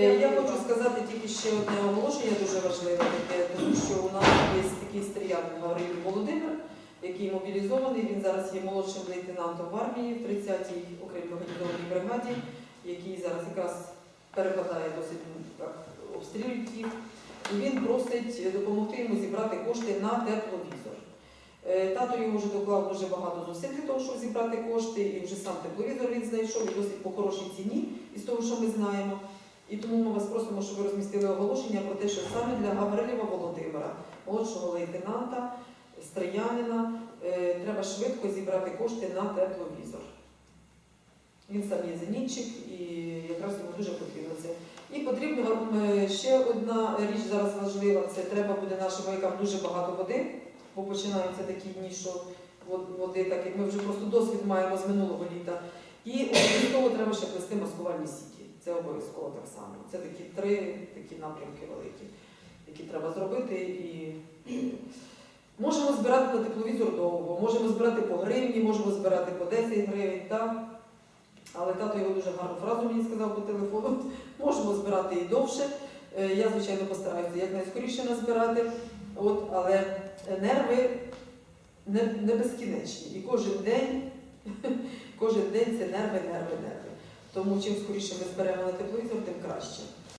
Е, Я хочу сказати тільки ще одне оголошення дуже важливе, тому що у нас є такий стріян Гаврилів Володимир, який мобілізований. Він зараз є молодшим лейтенантом в армії в 30-й окремій механізованій бригаді, який зараз якраз перепадає досить ну, обстрілюють їх. І він просить допомогти йому зібрати кошти на тепловізор. Е, Тато його вже доклав дуже багато зусиль для того, щоб зібрати кошти, і вже сам тепловізор він знайшов і досить по хорошій ціні, із того, що ми знаємо. І тому ми вас просимо, щоб ви розмістили оголошення про те, що саме для Гаврилєва Володимира, молодшого лейтенанта, стріянина, е, треба швидко зібрати кошти на тепловізор. Він сам є зенітчик і якраз йому дуже потрібно це. І потрібно е, ще одна річ зараз важлива, це треба буде нашим воякам дуже багато води, бо починаються такі дні, що води, так як ми вже просто досвід маємо з минулого літа. І обов'язково треба ще плести маскувальні сіті. Це обов'язково так само. Це такі три такі напрямки великі, які треба зробити. І можемо збирати на тепловізор довго, можемо збирати по гривні, можемо збирати по 10 гривень. Так? Але тато його дуже гарну фразу мені сказав по телефону. Можемо збирати і довше. Е, Я, звичайно, постараюся якнайскоріше назбирати. От, але нерви не, не безкінечні. І кожен день, кожен день це нерви, нерви, нерви. Тому чим скоріше ви зберегли тепловізор, тим краще.